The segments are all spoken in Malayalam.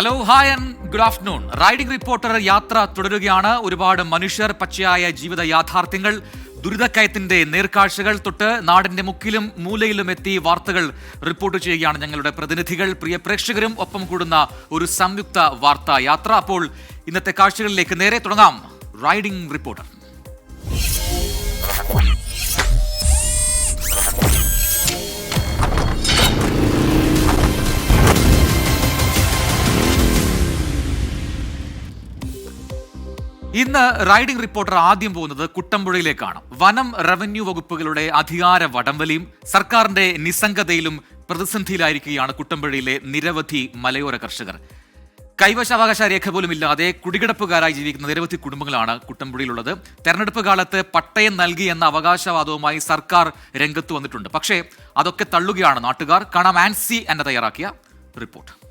Hello hi and good afternoon riding reporter യാത്ര തുടരുകയാണ്. ഒരുപാട് മനുഷ്യർ പച്ചയായ ജീവിത യാഥാർത്ഥ്യങ്ങൾ ദുരിതക്കയത്തിന്റെ നേർക്കാഴ്ചകൾ തൊട്ട് നാടിന്റെ മുക്കിലും മൂലയിലും എത്തി വാർത്തകൾ റിപ്പോർട്ട് ചെയ്യുകയാണ് ഞങ്ങളുടെ പ്രതിനിധികൾ. പ്രിയ പ്രേക്ഷകരും ഒപ്പം കൂടുന്ന ഒരു സംയുക്ത വാർത്താ യാത്ര. അപ്പോൾ ഇന്നത്തെ കാഴ്ചകളിലേക്ക് നേരെ തുടങ്ങാം. റൈഡിംഗ് റിപ്പോർട്ടർ ഇന്ന് റൈഡിംഗ് റിപ്പോർട്ടർ ആദ്യം പോകുന്നത് കുട്ടമ്പുഴയിലേക്കാണ്. വനം റവന്യൂ വകുപ്പുകളുടെ അധികാര വടംവലിയും സർക്കാരിന്റെ നിസ്സംഗതയിലും പ്രതിസന്ധിയിലായിരിക്കുകയാണ് കുട്ടമ്പുഴയിലെ നിരവധി മലയോര കർഷകർ. കൈവശാവകാശ രേഖ പോലും ഇല്ലാതെ കുടികിടപ്പുകാരായി ജീവിക്കുന്ന നിരവധി കുടുംബങ്ങളാണ് കുട്ടമ്പുഴയിലുള്ളത്. തെരഞ്ഞെടുപ്പ് കാലത്ത് പട്ടയം നൽകി എന്ന അവകാശവാദവുമായി സർക്കാർ രംഗത്ത് വന്നിട്ടുണ്ട്. പക്ഷേ അതൊക്കെ തള്ളുകയാണ് നാട്ടുകാർ. കാണാം ആൻസി എന്ന തയ്യാറാക്കിയ റിപ്പോർട്ട്.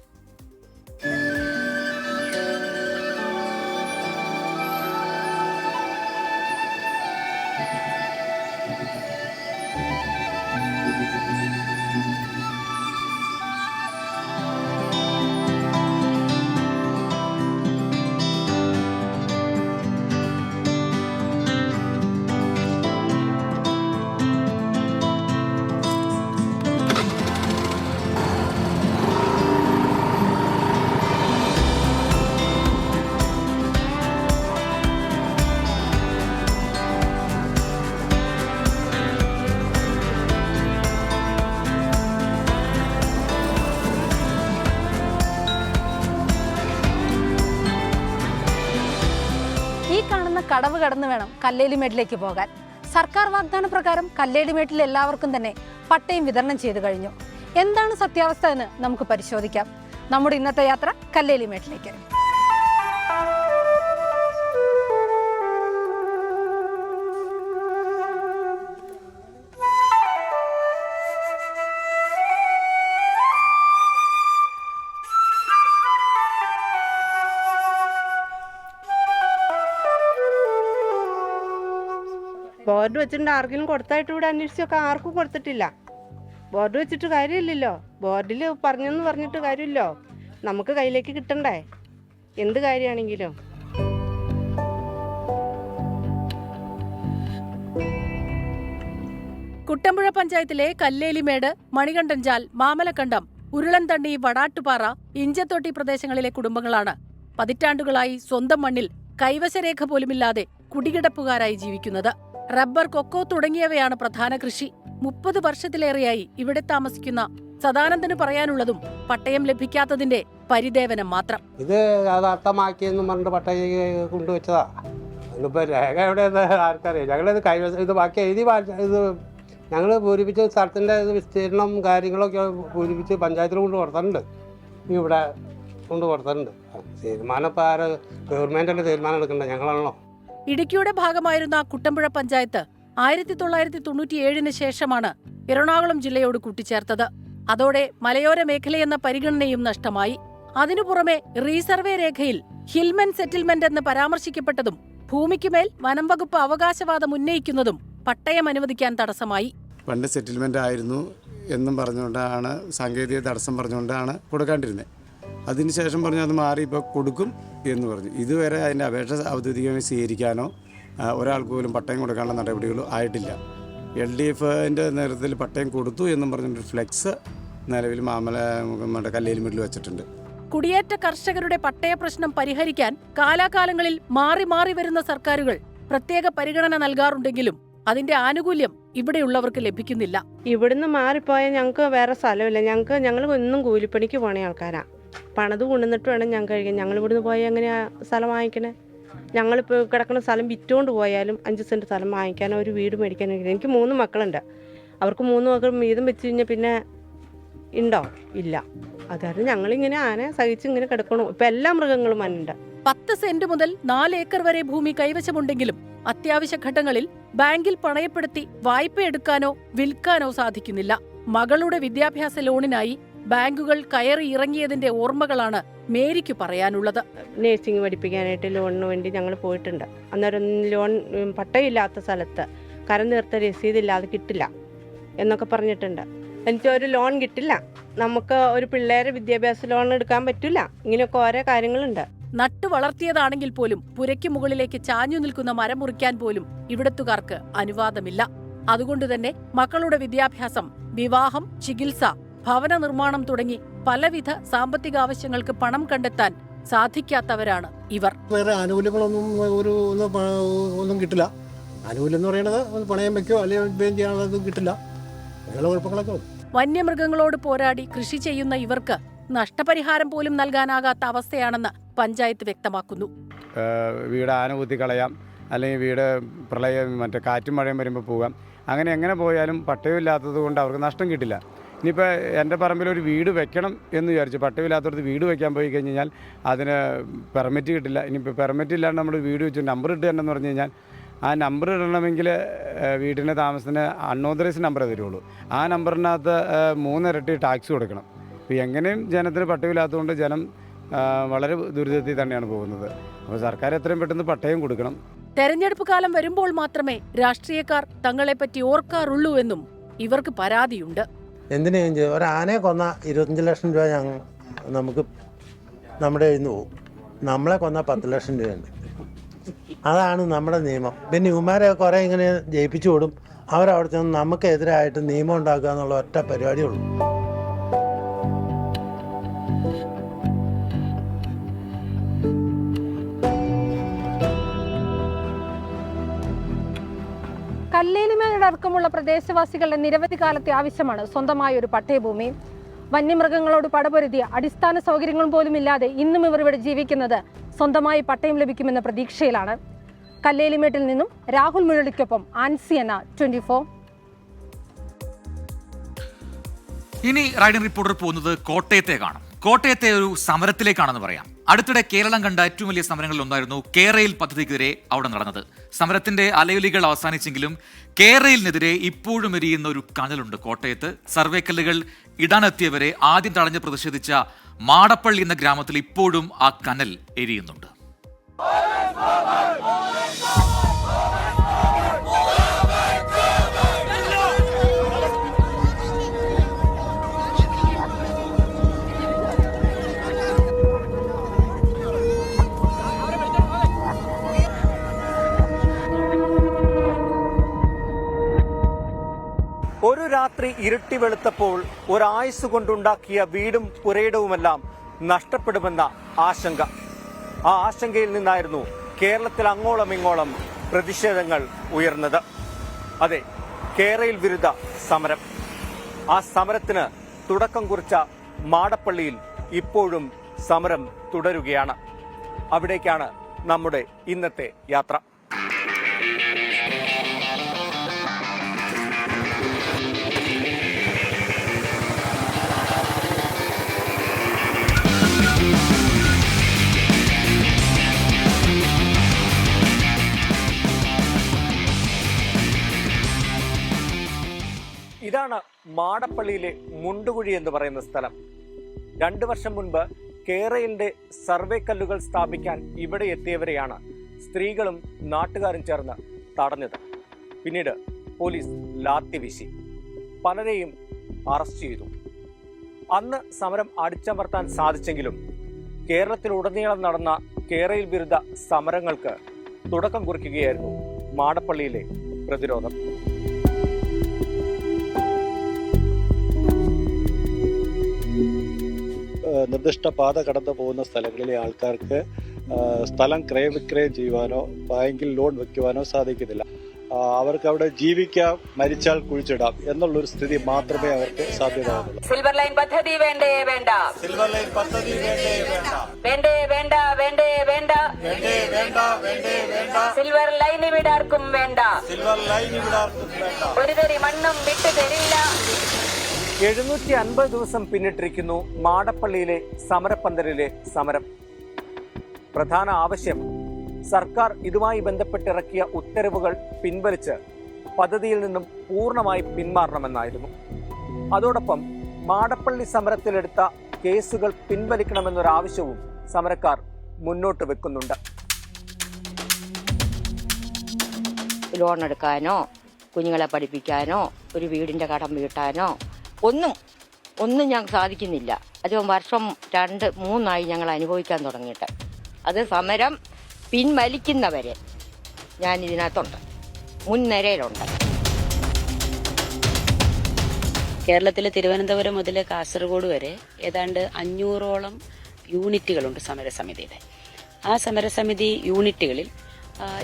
കടവ് കടന്നു വേണം കല്ലേലിമേട്ടിലേക്ക് പോകാൻ. സർക്കാർ വാഗ്ദാന പ്രകാരം കല്ലേലിമേട്ടിൽ എല്ലാവർക്കും തന്നെ പട്ടയം വിതരണം ചെയ്തു കഴിഞ്ഞു. എന്താണ് സത്യാവസ്ഥ എന്ന് നമുക്ക് പരിശോധിക്കാം. നമ്മുടെ ഇന്നത്തെ യാത്ര കല്ലേലിമേട്ടിലേക്ക്. ബോർഡ് വെച്ചിട്ടുണ്ട് ആർക്കെങ്കിലും കൊടുത്തായിട്ട് ഇവിടെ അന്വേഷിച്ചൊക്കെ ആർക്കും കൊടുത്തിട്ടില്ല. ബോർഡ് വെച്ചിട്ട് കാര്യമില്ലല്ലോ. ബോർഡിൽ പറഞ്ഞെന്ന് പറഞ്ഞിട്ട് കാര്യമില്ലോ. നമുക്ക് കയ്യിലേക്ക് കിട്ടണ്ടേ? എന്ത് കാര്യമാണെങ്കിലും കുട്ടമ്പുഴ പഞ്ചായത്തിലെ കല്ലേലിമേട് മണികണ്ഠൻചാൽ മാമലക്കണ്ടം ഉരുളൻതണ്ണി വടാട്ടുപാറ ഇഞ്ചത്തൊട്ടി പ്രദേശങ്ങളിലെ കുടുംബങ്ങളാണ്. പതിറ്റാണ്ടുകളായി സ്വന്തം മണ്ണിൽ കൈവശരേഖ പോലുമില്ലാതെ കുടികിടപ്പുകാരായി ജീവിക്കുന്നത്. റബ്ബർ കൊക്കോ തുടങ്ങിയവയാണ് പ്രധാന കൃഷി. മുപ്പത് വർഷത്തിലേറെയായി ഇവിടെ താമസിക്കുന്ന സദാനന്ദന് പറയാനുള്ളതും പട്ടയം ലഭിക്കാത്തതിന്റെ പരിദേവനം മാത്രം. ഇത് യഥാർത്ഥമാക്കിയെന്നും പറഞ്ഞിട്ട് പട്ടയം കൊണ്ടുവച്ചതാ. ഇതിപ്പോൾ രേഖ എവിടെയെന്ന് ആർക്കറിയാം. ഞങ്ങളിത് കൈവശം ഇത് ബാക്കി എഴുതി ഇത് ഞങ്ങൾ പൂരിപ്പിച്ച സ്ഥലത്തിന്റെ ഇത് വിസ്തീർണം കാര്യങ്ങളൊക്കെ പൂരിപ്പിച്ച് പഞ്ചായത്തിൽ കൊണ്ട് കൊടുത്തിട്ടുണ്ട്. ഇവിടെ കൊണ്ട് കൊടുത്തിട്ടുണ്ട്. തീരുമാനം ഇപ്പോൾ ആര് ഗവൺമെന്റല്ലേ തീരുമാനം എടുക്കണ്ടേ? ഞങ്ങളാണല്ലോ. ഇടുക്കിയുടെ ഭാഗമായിരുന്ന കുട്ടമ്പുഴ പഞ്ചായത്ത് ആയിരത്തി തൊള്ളായിരത്തി തൊണ്ണൂറ്റിയേഴിന് ശേഷമാണ് എറണാകുളം ജില്ലയോട് കൂട്ടിച്ചേർത്തത്. അതോടെ മലയോര മേഖലയെന്ന പരിഗണനയും നഷ്ടമായി. അതിനു പുറമെ റീസർവേ രേഖയിൽ ഹിൽമൻ സെറ്റിൽമെന്റ് എന്ന് പരാമർശിക്കപ്പെട്ടതും ഭൂമിക്കുമേൽ വനം വകുപ്പ് അവകാശവാദം ഉന്നയിക്കുന്നതും പട്ടയം അനുവദിക്കാൻ തടസ്സമായി. പണ്ട് സെറ്റിൽമെന്റ് ആയിരുന്നു എന്നും പറഞ്ഞുകൊണ്ടാണ് സാങ്കേതിക തടസ്സം പറഞ്ഞുകൊണ്ടാണ് കൊടുക്കാണ്ടിരുന്നത് അതിനുശേഷം പറഞ്ഞു അത് മാറി ഇപ്പോൾ കൊടുക്കും എന്ന് പറഞ്ഞു. ഇതുവരെ അതിന്റെ അപേക്ഷ ഔദ്യോഗികമായി സ്വീകരിക്കാനോ ഒരാൾക്ക് പോലും പട്ടയം കൊടുക്കാനുള്ള നടപടികളോ ആയിട്ടില്ല. എൽ ഡി എഫിന്റെ നേതൃത്വത്തിൽ പട്ടയം കൊടുത്തു എന്നും പറഞ്ഞൊരു ഫ്ലെക്സ് നിലവിൽ മാമല നമ്മുടെ മിഡിൽ വെച്ചിട്ടുണ്ട്. കുടിയേറ്റ കർഷകരുടെ പട്ടയ പ്രശ്നം പരിഹരിക്കാൻ കാലാകാലങ്ങളിൽ മാറി മാറി വരുന്ന സർക്കാരുകൾ പ്രത്യേക പരിഗണന നൽകാറുണ്ടെങ്കിലും അതിന്റെ ആനുകൂല്യം ഇവിടെയുള്ളവർക്ക് ലഭിക്കുന്നില്ല. ഇവിടുന്ന് മാറിപ്പോയാൽ ഞങ്ങൾക്ക് വേറെ സ്ഥലമില്ല. ഞങ്ങൾക്ക് ഞങ്ങൾ ഒന്നും കൂലിപ്പണിക്ക് പോണ ആൾക്കാരാ. പണത് കൊണ്ടുവന്നിട്ട് വേണം ഞങ്ങൾക്ക് കഴിക്കാൻ. ഞങ്ങൾ ഇവിടുന്ന് പോയാൽ എങ്ങനെയാ സ്ഥലം വാങ്ങിക്കണേ? ഞങ്ങളിപ്പോൾ കിടക്കുന്ന സ്ഥലം വിറ്റുകൊണ്ട് പോയാലും അഞ്ച് സെന്റ് സ്ഥലം വാങ്ങിക്കാനോ ഒരു വീട് മേടിക്കാനോ എനിക്ക് മൂന്ന് മക്കളുണ്ട്. അവർക്ക് മൂന്ന് മക്കൾ വീതം വെച്ച് കഴിഞ്ഞാൽ പിന്നെ ഉണ്ടോ ഇല്ല. അതായത് ഞങ്ങളിങ്ങനെ ആനെ സഹിച്ച് ഇങ്ങനെ കിടക്കണു. ഇപ്പം എല്ലാ മൃഗങ്ങളും അനുണ്ട് പത്ത് സെന്റ് മുതൽ നാല് ഏക്കർ വരെ ഭൂമി കൈവശമുണ്ടെങ്കിലും അത്യാവശ്യ ഘട്ടങ്ങളിൽ ബാങ്കിൽ പണയപ്പെടുത്തി വായ്പ എടുക്കാനോ വിൽക്കാനോ സാധിക്കുന്നില്ല. മകളുടെ വിദ്യാഭ്യാസ ലോണിനായി ബാങ്കുകൾ കയറി ഇറങ്ങിയതിന്റെ ഓർമ്മകളാണ് മേരിക്ക് പറയാനുള്ളത്. നേഴ്സിംഗ് പഠിപ്പിക്കാനായിട്ട് ലോണിന് വേണ്ടി ഞങ്ങൾ പോയിട്ടുണ്ട്. അന്നേരം ലോൺ പട്ടയമില്ലാത്ത സ്ഥലത്ത് കരം തീർത്ത രസീതില്ലാതെ കിട്ടില്ല എന്നൊക്കെ പറഞ്ഞിട്ടുണ്ട്. എനിക്ക് ഒരു ലോൺ കിട്ടില്ല. നമുക്ക് ഒരു പിള്ളേരെ വിദ്യാഭ്യാസ ലോൺ എടുക്കാൻ പറ്റില്ല. ഇങ്ങനെയൊക്കെ ഓരോ കാര്യങ്ങളുണ്ട്. നട്ടു വളർത്തിയതാണെങ്കിൽ പോലും പുരയ്ക്ക് മുകളിലേക്ക് ചാഞ്ഞു നിൽക്കുന്ന മരം മുറിക്കാൻ പോലും ഇവിടത്തുകാർക്ക് അനുവാദമില്ല. അതുകൊണ്ടുതന്നെ മക്കളുടെ വിദ്യാഭ്യാസം വിവാഹം ചികിത്സ ഭവന നിർമ്മാണം തുടങ്ങി പലവിധ സാമ്പത്തിക ആവശ്യങ്ങൾക്ക് പണം കണ്ടെത്താൻ സാധിക്കാത്തവരാണ് ഇവർ. വേറെ ആനുകൂല്യങ്ങളൊന്നും ഒരു ഒന്നും കിട്ടില്ല. ആനുകൂല്യം എന്ന് പറയുന്നത് പണയം വെക്കോ അല്ലെങ്കിൽ ചെയ്യാനുള്ളതും കിട്ടില്ല. അങ്ങനെയുള്ള കുഴപ്പങ്ങളൊക്കെ വന്യമൃഗങ്ങളോട് പോരാടി കൃഷി ചെയ്യുന്ന ഇവർക്ക് നഷ്ടപരിഹാരം പോലും നൽകാനാകാത്ത അവസ്ഥയാണെന്ന് പഞ്ചായത്ത് വ്യക്തമാക്കുന്നു. വീട് ആന കുത്തി കളയാം അല്ലെങ്കിൽ വീട് പ്രളയം മറ്റേ കാറ്റും മഴയും വരുമ്പോൾ പോകാം. അങ്ങനെ എങ്ങനെ പോയാലും പട്ടയമില്ലാത്തത് കൊണ്ട് അവർക്ക് നഷ്ടം കിട്ടില്ല. ഇനിയിപ്പോൾ എന്റെ പറമ്പിൽ ഒരു വീട് വെക്കണം എന്ന് വിചാരിച്ചു. പട്ടയമില്ലാത്തടത്ത് വീട് വെക്കാൻ പോയി കഴിഞ്ഞ് കഴിഞ്ഞാൽ അതിന് പെർമിറ്റ് കിട്ടില്ല. ഇനിയിപ്പോൾ പെർമിറ്റ് ഇല്ലാണ്ട് നമ്മൾ വീട് വെച്ച് നമ്പർ ഇട്ട് തരണമെന്ന് പറഞ്ഞു കഴിഞ്ഞാൽ ആ നമ്പർ ഇടണമെങ്കിൽ വീടിന്റെ താമസത്തിന് അൺഓതറൈസ് നമ്പർ തരുള്ളൂ ആ നമ്പറിനകത്ത് മൂന്നിരട്ടി ടാക്സ് കൊടുക്കണം. ഇപ്പോൾ എങ്ങനെയും ജനത്തിന് പട്ടയമില്ലാത്തതുകൊണ്ട് ജനം വളരെ ദുരിതത്തിൽ തന്നെയാണ് പോകുന്നത്. അപ്പോൾ സർക്കാർ എത്രയും പെട്ടെന്ന് പട്ടയം കൊടുക്കണം. തെരഞ്ഞെടുപ്പ് കാലം വരുമ്പോൾ മാത്രമേ രാഷ്ട്രീയക്കാർ തങ്ങളെപ്പറ്റി ഓർക്കാറുള്ളൂ എന്നും ഇവർക്ക് പരാതിയുണ്ട്. എന്തിനേയും ചെയ്യും ഒരാനെ കൊന്ന ഇരുപത്തഞ്ച് ലക്ഷം രൂപ ഞങ്ങൾ നമുക്ക് നമ്മുടെ നിന്ന് പോകും നമ്മളെ കൊന്ന പത്ത് ലക്ഷം രൂപയുണ്ട്. അതാണ് നമ്മുടെ നിയമം. പിന്നെ ഇവന്മാരെ കുറേ ഇങ്ങനെ ജയിപ്പിച്ചു വിടും. അവരവിടെ ചെന്ന് നമുക്കെതിരായിട്ട് നിയമം ഉണ്ടാക്കുക എന്നുള്ള ഒറ്റ പരിപാടിയുള്ളൂ അടക്കമുള്ള പ്രദേശവാസികളുടെ നിരവധി കാലത്തെ ആവശ്യമാണ് സ്വന്തമായ ഒരു പട്ടയഭൂമി. വന്യമൃഗങ്ങളോട് പടപൊരുതിയ അടിസ്ഥാന സൗകര്യങ്ങൾ പോലും ഇല്ലാതെ ഇന്നും ഇവർ ഇവിടെ ജീവിക്കുന്നത് സ്വന്തമായി പട്ടയം ലഭിക്കുമെന്ന പ്രതീക്ഷയിലാണ്. കല്ലേലിമേട്ടിൽ നിന്നും രാഹുൽ മുരളിക്കൊപ്പം ആൻസി എന്ന ട്വന്റി ഫോർ. ഇനി റൈഡിംഗ് റിപ്പോർട്ടർ പോകുന്നത് കോട്ടയത്തേക്കാണ് കോട്ടയത്തെ ഒരു സമരത്തിലേക്കാണെന്ന് പറയാം. അടുത്തിടെ കേരളം കണ്ട ഏറ്റവും വലിയ സമരങ്ങളിൽ ഒന്നായിരുന്നു കേരയിൽ പദ്ധതിക്കെതിരെ അവിടെ നടന്നത്. സമരത്തിന്റെ അലയൊലികൾ അവസാനിച്ചെങ്കിലും കേരയിലിനെതിരെ ഇപ്പോഴും എരിയുന്ന ഒരു കനലുണ്ട് കോട്ടയത്ത്. സർവേക്കല്ലുകൾ ഇടാനെത്തിയവരെ ആദ്യം തടഞ്ഞ് പ്രതിഷേധിച്ച മാടപ്പള്ളി എന്ന ഗ്രാമത്തിൽ ഇപ്പോഴും ആ കനൽ എരിയുന്നുണ്ട്. രാത്രി ഇരുട്ടി വെളുത്തപ്പോൾ ഒരായുസ് കൊണ്ടുണ്ടാക്കിയ വീടും പുരയിടവുമെല്ലാം നഷ്ടപ്പെടുമെന്ന ആശങ്ക. ആ ആശങ്കയിൽ നിന്നായിരുന്നു കേരളത്തിൽ അങ്ങോളം ഇങ്ങോളം പ്രതിഷേധങ്ങൾ ഉയർന്നത്. അതെ കേരയിൽ വിരുദ്ധ സമരം. ആ സമരത്തിന് തുടക്കം കുറിച്ച മാടപ്പള്ളിയിൽ ഇപ്പോഴും സമരം തുടരുകയാണ്. അവിടേക്കാണ് നമ്മുടെ ഇന്നത്തെ യാത്ര. ഇതാണ് മാടപ്പള്ളിയിലെ മുണ്ടുകുഴി എന്ന് പറയുന്ന സ്ഥലം. രണ്ടു വർഷം മുൻപ് കേരളിന്റെ സർവേ കല്ലുകൾ സ്ഥാപിക്കാൻ ഇവിടെ എത്തിയവരെയാണ് സ്ത്രീകളും നാട്ടുകാരും ചേർന്ന് തടഞ്ഞത്. പിന്നീട് പോലീസ് ലാത്തി വീശി. പലരെയും അറസ്റ്റ് ചെയ്തു. അന്ന് സമരം അടിച്ചമർത്താൻ സാധിച്ചെങ്കിലും കേരളത്തിലുടനീളം നടന്ന കേരയിൽ വിരുദ്ധ സമരങ്ങൾക്ക് തുടക്കം കുറിക്കുകയായിരുന്നു മാടപ്പള്ളിയിലെ പ്രതിരോധം. നിർദ്ദിഷ്ട പാത കടന്നു പോകുന്ന സ്ഥലങ്ങളിലെ ആൾക്കാർക്ക് സ്ഥലം ക്രയവിക്രയം ചെയ്യുവാനോ ബാങ്കിൽ ലോൺ വെക്കുവാനോ സാധിക്കുന്നില്ല. അവർക്ക് അവിടെ ജീവിക്കാം മരിച്ചാൽ കുഴിച്ചിടാം എന്നുള്ളൊരു സ്ഥിതി മാത്രമേ അവർക്ക് സാധ്യമാകുന്നുള്ളൂ. സിൽവർ ലൈൻ പദ്ധതി വേണ്ടേ വേണ്ട? സിൽവർ ലൈൻ പദ്ധതി വേണ്ടേ വേണ്ട? വേണ്ടേ വേണ്ട വേണ്ടേ വേണ്ട? വേണ്ടേ വേണ്ട വേണ്ടേ വേണ്ട? സിൽവർ ലൈൻ ഇവിടെ ആർക്കും വേണ്ട. സിൽവർ ലൈൻ ഇവിടെ ആർക്കും വേണ്ട. ഒരു തരി മണ്ണും വിട്ടു തരില്ല. എഴുന്നൂറ്റി അൻപത് ദിവസം പിന്നിട്ടിരിക്കുന്നു മാടപ്പള്ളിയിലെ സമരപ്പന്തലിലെ സമരം. പ്രധാന ആവശ്യം സർക്കാർ ഇതുമായി ബന്ധപ്പെട്ടിറക്കിയ ഉത്തരവുകൾ പിൻവലിച്ച് പദ്ധതിയിൽ നിന്നും പൂർണമായി പിന്മാറണമെന്നായിരുന്നു. അതോടൊപ്പം മാടപ്പള്ളി സമരത്തിലെടുത്ത കേസുകൾ പിൻവലിക്കണമെന്നൊരാവശ്യവും സമരക്കാർ മുന്നോട്ട് വെക്കുന്നുണ്ട്. ലോൺ എടുക്കാനോ കുഞ്ഞുങ്ങളെ പഠിപ്പിക്കാനോ ഒരു വീടിന്റെ കടം വീട്ടാനോ ഒന്നും ഒന്നും ഞങ്ങൾക്ക് സാധിക്കുന്നില്ല. അത് വർഷം രണ്ട് മൂന്നായി ഞങ്ങൾ അനുഭവിക്കാൻ തുടങ്ങിയിട്ട്. അത് സമരം പിൻവലിക്കുന്നവരെ ഞാൻ ഇതിനകത്തുണ്ട് മുൻനിരയിലുണ്ട്. കേരളത്തിലെ തിരുവനന്തപുരം മുതൽ കാസർഗോഡ് വരെ ഏതാണ്ട് അഞ്ഞൂറോളം യൂണിറ്റുകളുണ്ട് സമരസമിതിയുടെ. ആ സമരസമിതി യൂണിറ്റുകളിൽ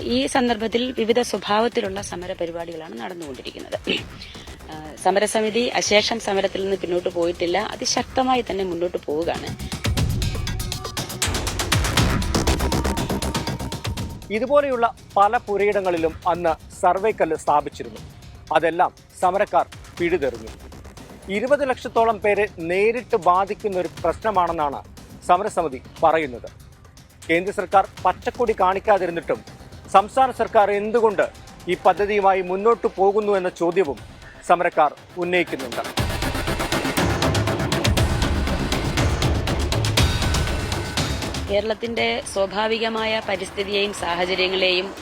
ഈ സന്ദർഭത്തിൽ വിവിധ സ്വഭാവത്തിലുള്ള സമര പരിപാടികളാണ് നടന്നുകൊണ്ടിരിക്കുന്നത്. സമരസമിതി അശേഷം സമരത്തിൽ നിന്ന് പിന്നോട്ട് പോയിട്ടില്ല. അതിശക്തമായി തന്നെ മുന്നോട്ട് പോവുകയാണ്. ഇതുപോലെയുള്ള പല പുരയിടങ്ങളിലും അന്ന് സർവേ കല്ല് സ്ഥാപിച്ചിരുന്നു. അതെല്ലാം സമരക്കാർ പിഴുതെറിഞ്ഞു. ഇരുപത് ലക്ഷത്തോളം പേരെ നേരിട്ട് ബാധിക്കുന്ന ഒരു പ്രശ്നമാണെന്നാണ് സമരസമിതി പറയുന്നത്. കേന്ദ്ര സർക്കാർ പച്ചക്കൊടി കാണിക്കാതിരുന്നിട്ടും സംസ്ഥാന സർക്കാർ എന്തുകൊണ്ട് ഈ പദ്ധതിയുമായി മുന്നോട്ട് പോകുന്നു എന്ന ചോദ്യവും സമരക്കാർ ഉന്നയിക്കുന്നുണ്ട്. കേരളത്തിന്റെ സ്വാഭാവികമായ പരിസ്ഥിതിയെയും സാഹചര്യങ്ങളെയും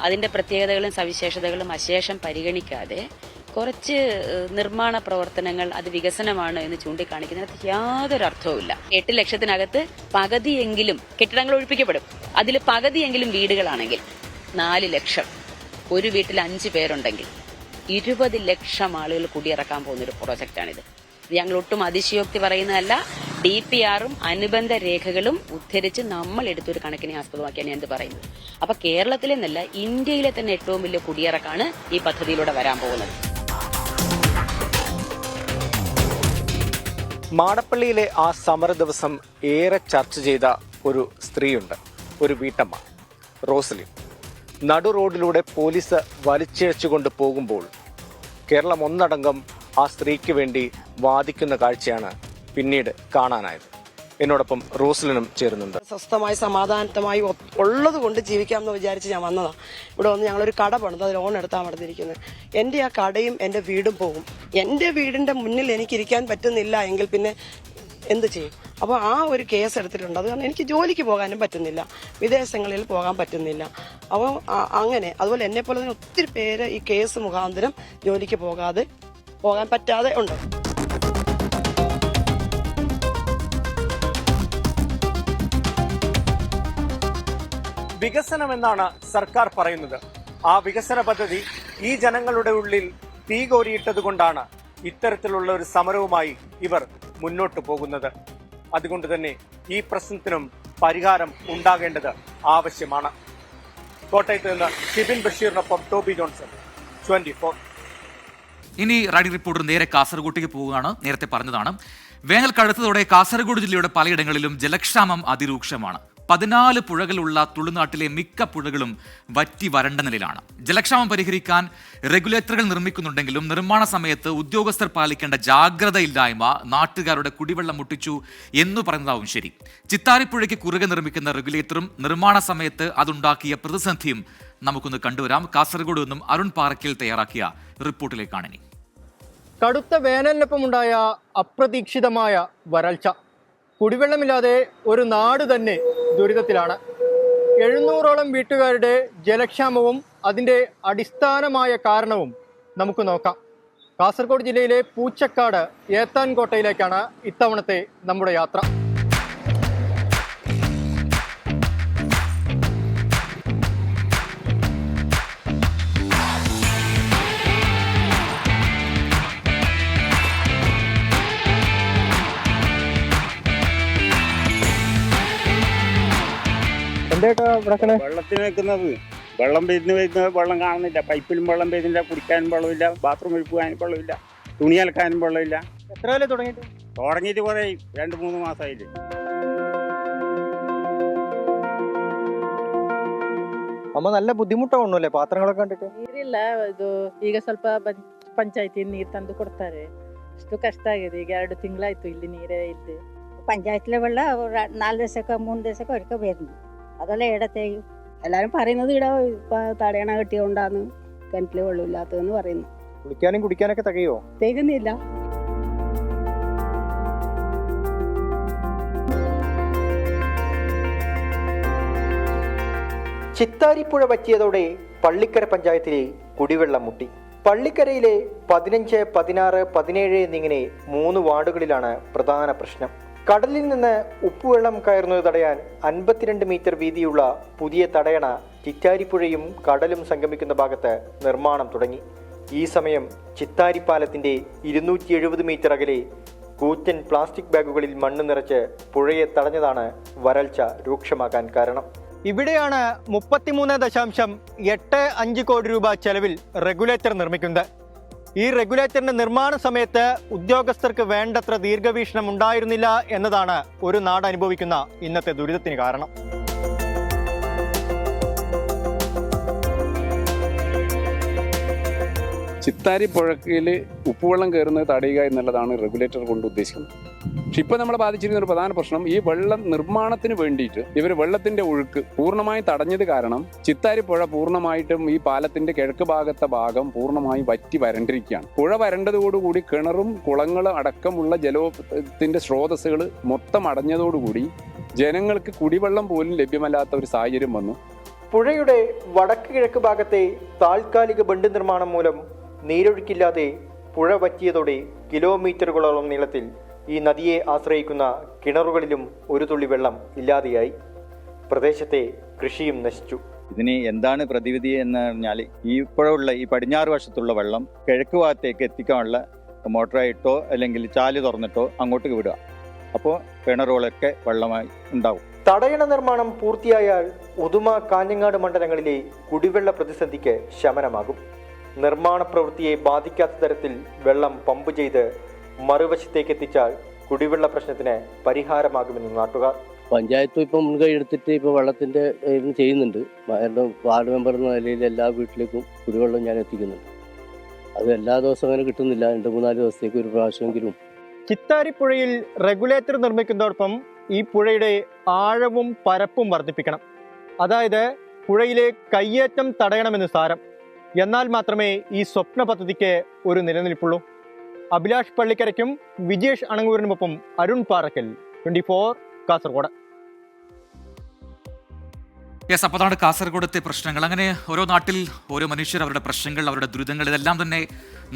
അതിന്റെ പ്രത്യേകതകളും സവിശേഷതകളും അശേഷം പരിഗണിക്കാതെ കുറച്ച് നിർമ്മാണ പ്രവർത്തനങ്ങൾ അത് വികസനമാണ് എന്ന് ചൂണ്ടിക്കാണിക്കുന്നതിനകത്ത് യാതൊരു അർത്ഥവുമില്ല. എട്ട് ലക്ഷത്തിനകത്ത് പകുതിയെങ്കിലും കെട്ടിടങ്ങൾ ഒഴിപ്പിക്കപ്പെടും. അതിൽ പകുതിയെങ്കിലും വീടുകളാണെങ്കിൽ നാല് ലക്ഷം. ഒരു വീട്ടിൽ അഞ്ച് പേരുണ്ടെങ്കിൽ ഇരുപത് ലക്ഷം ആളുകൾ കുടിയിറക്കാൻ പോകുന്ന ഒരു പ്രോജക്റ്റാണിത് ഞങ്ങൾ ഒട്ടും അതിശയോക്തി പറയുന്നതല്ല. ഡി പി ആറും അനുബന്ധ രേഖകളും ഉദ്ധരിച്ച് നമ്മൾ എടുത്തൊരു കണക്കിനെ ആസ്പദമാക്കിയാണ് ഞാൻ പറയുന്നത്. അപ്പൊ കേരളത്തിലെ നല്ല ഇന്ത്യയിലെ തന്നെ ഏറ്റവും വലിയ കുടിയിറക്കാണ് ഈ പദ്ധതിയിലൂടെ വരാൻ പോകുന്നത്. മാടപ്പള്ളിയിലെ ആ സമര ദിവസം ഏറെ ചർച്ച ചെയ്ത ഒരു സ്ത്രീയുണ്ട്. ഒരു വീട്ടമ്മ റോസലിൻ. നടു റോഡിലൂടെ പോലീസ് വലിച്ചിഴച്ചുകൊണ്ട് പോകുമ്പോൾ കേരളം ഒന്നടങ്കം ആ സ്ത്രീക്ക് വേണ്ടി വാദിക്കുന്ന കാഴ്ചയാണ് പിന്നീട് കാണാനായത്. എന്നോടൊപ്പം റോസ്ലിനും ചേരുന്നുണ്ട്. സ്വസ്ഥമായി സമാധാനത്തമായി ഉള്ളത് കൊണ്ട് ജീവിക്കാമെന്ന് വിചാരിച്ച് ഞാൻ വന്നതാണ് ഇവിടെ വന്ന് ഞങ്ങളൊരു കട പണിത് അത് ലോൺ എടുത്താൽ നടന്നിരിക്കുന്നത് എന്റെ ആ കടയും എന്റെ വീടും പോകും. എന്റെ വീടിന്റെ മുന്നിൽ എനിക്കിരിക്കാൻ പറ്റുന്നില്ല എങ്കിൽ പിന്നെ എന്ത് ചെയ്യും? അപ്പോൾ ആ ഒരു കേസ് എടുത്തിട്ടുണ്ട്. അത് കാരണം എനിക്ക് ജോലിക്ക് പോകാനും പറ്റുന്നില്ല. വിദേശങ്ങളിൽ പോകാൻ പറ്റുന്നില്ല. അപ്പോൾ അങ്ങനെ അതുപോലെ എന്നെ പോലെ തന്നെ ഒത്തിരി പേര് ഈ കേസ് മുഖാന്തരം ജോലിക്ക് പോകാതെ പോകാൻ പറ്റാതെ ഉണ്ട്. വികസനം എന്നാണ് സർക്കാർ പറയുന്നത്. ആ വികസന പദ്ധതി ഈ ജനങ്ങളുടെ ഉള്ളിൽ തീ കോരിയിട്ടത് കൊണ്ടാണ് ഇത്തരത്തിലുള്ള ഒരു സമരവുമായി ഇവർ മുന്നോട്ട് പോകുന്നത്. അതുകൊണ്ട് തന്നെ ഈ പ്രശ്നത്തിനും പരിഹാരം ഉണ്ടാകേണ്ടത് ആവശ്യമാണ്. കോട്ടയത്ത് നിന്ന് ഷിബിൻ ബഷീറിനൊപ്പം ടോബി ജോൺസൺ ട്വന്റി ഫോർ. ഇനി റാഡി റിപ്പോർട്ടർ നേരെ കാസർഗോട്ടേക്ക് പോവുകയാണ്. നേരത്തെ പറഞ്ഞതാണ് വേനൽ കടുത്തതോടെ കാസർഗോഡ് ജില്ലയുടെ പലയിടങ്ങളിലും ജലക്ഷാമം അതിരൂക്ഷമാണ്. പതിനാല് പുഴകളുള്ള തുളുനാട്ടിലെ മിക്ക പുഴകളും വറ്റി വരണ്ട നിലയിലാണ്. ജലക്ഷാമം പരിഹരിക്കാൻ റെഗുലേറ്ററുകൾ നിർമ്മിക്കുന്നുണ്ടെങ്കിലും നിർമ്മാണ സമയത്ത് ഉദ്യോഗസ്ഥർ പാലിക്കേണ്ട ജാഗ്രതയില്ലായ്മ നാട്ടുകാരുടെ കുടിവെള്ളം മുട്ടിച്ചു എന്ന് പറയുന്നതാവും ശരി. ചിത്താരിപ്പുഴയ്ക്ക് കുറുകെ നിർമ്മിക്കുന്ന റെഗുലേറ്ററും നിർമ്മാണ സമയത്ത് അതുണ്ടാക്കിയ പ്രതിസന്ധിയും നമുക്കൊന്ന് കണ്ടുവരാം. കാസർഗോഡ് നിന്നും അരുൺ പാറക്കിൽ തയ്യാറാക്കിയ റിപ്പോർട്ടിലേക്കാണ് ഇനി. കടുത്ത വേനലിനൊപ്പമുണ്ടായ അപ്രതീക്ഷിതമായ വരൾച്ച. കുടിവെള്ളമില്ലാതെ ഒരു നാട് തന്നെ ദുരിതത്തിലാണ്. എഴുന്നൂറോളം വീട്ടുകാരുടെ ജലക്ഷാമവും അതിന്റെ അടിസ്ഥാനമായ കാരണവും നമുക്ക് നോക്കാം. കാസർഗോഡ് ജില്ലയിലെ പൂച്ചക്കാട് ഏത്താൻകോട്ടയിലേക്കാണ് ഇത്തവണത്തെ നമ്മുടെ യാത്ര. വെള്ളത്തിന് നിൽക്കുന്നത് വെള്ളം പെയ്തു വരുന്നത് വെള്ളം കാണുന്നില്ല. പൈപ്പിലും വെള്ളം പെയ്തില്ല കുടിക്കാനും വെള്ളമില്ല. ബാത്റൂം ഒഴിപ്പുവാനും വെള്ളമില്ല. തുണി അലക്കാനും വെള്ളമില്ല. എത്ര കാലം തുടങ്ങിയിട്ട്? തുടങ്ങിയിട്ട് കുറേ രണ്ട് മൂന്ന് മാസമായില്ലേ. അമ്മ നല്ല ബുദ്ധിമുട്ടാവുന്നല്ലേ പാത്രങ്ങളൊക്കെ കണ്ടിട്ട്? സ്വല്പ പഞ്ചായത്തിൽ നീര് തന്നു കൊടുത്താറ് ഇഷ്ടം കഷ്ടമാകരുത് ഈ എരടു തിങ്കളായിട്ടു ഇല്ല നീരായിട്ട് പഞ്ചായത്തിലെ വെള്ളം നാല് ദിവസമൊക്കെ മൂന്ന് ദിവസമൊക്കെ ഒരുക്കെ വരുന്നു. അതല്ല ഇടത്തേക്കും എല്ലാവരും പറയുന്നത് ഇവിടെ തടയണ കെട്ടിയോണ്ടാന്ന്. കിണറ്റിൽ വെള്ളമില്ലാത്തതെന്ന് പറയുന്നു. കുളിക്കാനും കുടിക്കാനൊക്കെ തികയോ? തികയുന്നില്ല ചിത്താരിപ്പുഴ പറ്റിയതോടെ പള്ളിക്കര പഞ്ചായത്തിലെ കുടിവെള്ളം മുട്ടി. പള്ളിക്കരയിലെ പതിനഞ്ച് പതിനാറ് പതിനേഴ് എന്നിങ്ങനെ മൂന്ന് വാർഡുകളിലാണ് പ്രധാന പ്രശ്നം. കടലിൽ നിന്ന് ഉപ്പുവെള്ളം കയറുന്നത് തടയാൻ അൻപത്തിരണ്ട് മീറ്റർ വീതിയുള്ള പുതിയ തടയണ ചിറ്റാരിപ്പുഴയും കടലും സംഗമിക്കുന്ന ഭാഗത്ത് നിർമ്മാണം തുടങ്ങി. ഈ സമയം ചിത്താരിപ്പാലത്തിന്റെ ഇരുന്നൂറ്റി എഴുപത് മീറ്റർ അകലെ കൂറ്റൻ പ്ലാസ്റ്റിക് ബാഗുകളിൽ മണ്ണ് നിറച്ച് പുഴയെ തടഞ്ഞതാണ് വരൾച്ച രൂക്ഷമാകാൻ കാരണം. ഇവിടെയാണ് മുപ്പത്തിമൂന്ന് ദശാംശം എട്ട് അഞ്ച് കോടി രൂപ ചെലവിൽ റെഗുലേറ്റർ നിർമ്മിക്കുന്നത്. ഈ റെഗുലേറ്ററിന്റെ നിർമ്മാണ സമയത്ത് ഉദ്യോഗസ്ഥർക്ക് വേണ്ടത്ര ദീർഘവീക്ഷണം ഉണ്ടായിരുന്നില്ല എന്നതാണ് ഒരു നാട് അനുഭവിക്കുന്ന ഇന്നത്തെ ദുരിതത്തിന് കാരണം. ചിത്താരി പുഴക്കിൽ ഉപ്പുവെള്ളം കയറുന്നത് തടയുക എന്നുള്ളതാണ് റെഗുലേറ്റർ കൊണ്ട് ഉദ്ദേശിക്കുന്നത്. പക്ഷെ ഇപ്പൊ നമ്മളെ ബാധിച്ചിരുന്ന ഒരു പ്രധാന പ്രശ്നം ഈ വെള്ളം നിർമ്മാണത്തിന് വേണ്ടിയിട്ട് ഇവർ വെള്ളത്തിന്റെ ഒഴുക്ക് പൂർണമായും തടഞ്ഞത് കാരണം ചിത്താരി പുഴ പൂർണമായിട്ടും ഈ പാലത്തിന്റെ കിഴക്ക് ഭാഗത്തെ ഭാഗം പൂർണമായും വറ്റി വരണ്ടിരിക്കുകയാണ്. പുഴ വരണ്ടതോടുകൂടി കിണറും കുളങ്ങളും അടക്കമുള്ള ജലത്തിന്റെ സ്രോതസ്സുകൾ മൊത്തം അടഞ്ഞതോടുകൂടി ജനങ്ങൾക്ക് കുടിവെള്ളം പോലും ലഭ്യമല്ലാത്ത ഒരു സാഹചര്യം വന്നു. പുഴയുടെ വടക്ക് കിഴക്ക് ഭാഗത്തെ താൽക്കാലിക ബണ്ട് നിർമ്മാണം മൂലം നീരൊഴുക്കില്ലാതെ പുഴ വറ്റിയതോടെ കിലോമീറ്ററുകളോളം നീളത്തിൽ ഈ നദിയെ ആശ്രയിക്കുന്ന കിണറുകളിലും ഒരു തുള്ളി വെള്ളം ഇല്ലാതെയായി. പ്രദേശത്തെ കൃഷിയും നശിച്ചു. ഇതിന് എന്താണ് പ്രതിവിധി എന്ന് പറഞ്ഞാൽ ഈ ഇപ്പോഴുള്ള ഈ പടിഞ്ഞാറ് വശത്തുള്ള വെള്ളം കിഴക്ക് ഭാഗത്തേക്ക് എത്തിക്കാനുള്ള മോട്ടറായിട്ടോ അല്ലെങ്കിൽ ചാൽ തുറന്നിട്ടോ അങ്ങോട്ട് വിടുക. അപ്പോൾ കിണറുകളൊക്കെ വെള്ളമായി ഉണ്ടാവും. തടയണ നിർമ്മാണം പൂർത്തിയായാൽ ഉദുമ കാഞ്ഞങ്ങാട് മണ്ഡലങ്ങളിലെ കുടിവെള്ള പ്രതിസന്ധിക്ക് ശമനമാകും. നിർമ്മാണ പ്രവൃത്തിയെ ബാധിക്കാത്ത തരത്തിൽ വെള്ളം പമ്പ് ചെയ്ത് മറുവശത്തേക്ക് എത്തിച്ചാൽ കുടിവെള്ള പ്രശ്നത്തിന് പരിഹാരമാകുമെന്ന് നാട്ടുകാർ. പഞ്ചായത്ത് ഇപ്പം മുൻകൈ എടുത്തിട്ട് ഇപ്പോൾ വെള്ളത്തിന്റെ ഇത് ചെയ്യുന്നുണ്ട്. വാർഡ് മെമ്പർ എന്ന നിലയിൽ എല്ലാ വീട്ടിലേക്കും കുടിവെള്ളം ഞാൻ എത്തിക്കുന്നുണ്ട്. അത് എല്ലാ ദിവസവും അങ്ങനെ കിട്ടുന്നില്ല. രണ്ട് മൂന്നാൽ ദിവസത്തേക്ക് ഒരു പ്രാവശ്യമെങ്കിലും. ചിത്താരിപ്പുഴയിൽ റെഗുലേറ്റർ നിർമ്മിക്കുന്നതോടൊപ്പം ഈ പുഴയുടെ ആഴവും പരപ്പും വർദ്ധിപ്പിക്കണം. അതായത് പുഴയിലെ കയ്യേറ്റം തടയണമെന്ന് സാരം. എന്നാൽ മാത്രമേ ഈ സ്വപ്ന പദ്ധതിക്ക് ഒരു നിലനിൽപ്പുള്ളൂ. അഭിലാഷ് പള്ളിക്കരയ്ക്കും Vijesh അണങ്ങൂരിനുമൊപ്പം Arun Parakkal twenty four Kasaragod. Yes അപ്പോൾ അതാണ് കാസർഗോഡത്തെ പ്രശ്നങ്ങൾ. അങ്ങനെ ഓരോ നാട്ടിൽ ഓരോ മനുഷ്യർ അവരുടെ പ്രശ്നങ്ങൾ അവരുടെ ദുരിതങ്ങൾ ഇതെല്ലാം തന്നെ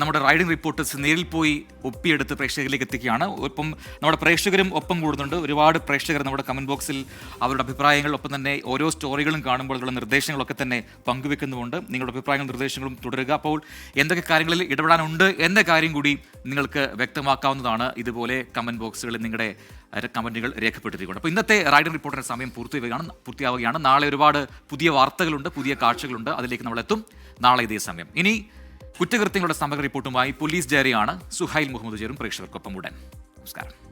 നമ്മുടെ റൈഡിംഗ് റിപ്പോർട്ടേഴ്സ് നേരിൽ പോയി ഒപ്പിയെടുത്ത് പ്രേക്ഷകരിലേക്ക് എത്തിക്കുകയാണ്. ഒപ്പം നമ്മുടെ പ്രേക്ഷകരും ഒപ്പം കൂടുന്നുണ്ട്. ഒരുപാട് പ്രേക്ഷകർ നമ്മുടെ കമന്റ് ബോക്സിൽ അവരുടെ അഭിപ്രായങ്ങൾ ഒപ്പം തന്നെ ഓരോ സ്റ്റോറികളും കാണുമ്പോൾ ഉള്ള നിർദ്ദേശങ്ങളൊക്കെ തന്നെ പങ്കുവെക്കുന്നുമുണ്ട്. നിങ്ങളുടെ അഭിപ്രായങ്ങളും നിർദ്ദേശങ്ങളും തുടരുക. അപ്പോൾ എന്തൊക്കെ കാര്യങ്ങളിൽ ഇടപെടാനുണ്ട് എന്ന കാര്യം കൂടി നിങ്ങൾക്ക് വ്യക്തമാക്കാവുന്നതാണ്. ഇതുപോലെ കമന്റ് ബോക്സുകളിൽ നിങ്ങളുടെ കമന്റുകൾ രേഖപ്പെടുത്തിക്കൊണ്ട് അപ്പോൾ ഇന്നത്തെ റൈഡിംഗ് റിപ്പോർട്ടിന്റെ സമയം പൂർത്തിയാവുകയാണ് പൂർത്തിയാവുകയാണ്. നാളെ ഒരുപാട് പുതിയ വാർത്തകളുണ്ട് പുതിയ കാഴ്ചകളുണ്ട്. അതിലേക്ക് നമ്മൾ എത്തും. നാളെ ഇതേ സമയം. ഇനി കുറ്റകൃത്യങ്ങളുടെ സമഗ്ര റിപ്പോർട്ടുമായി പോലീസ് ഡയറിയാണ് സുഹൈൽ മുഹമ്മദ് ജേറും പ്രേക്ഷകർക്കൊപ്പം ഉടൻ. നമസ്കാരം.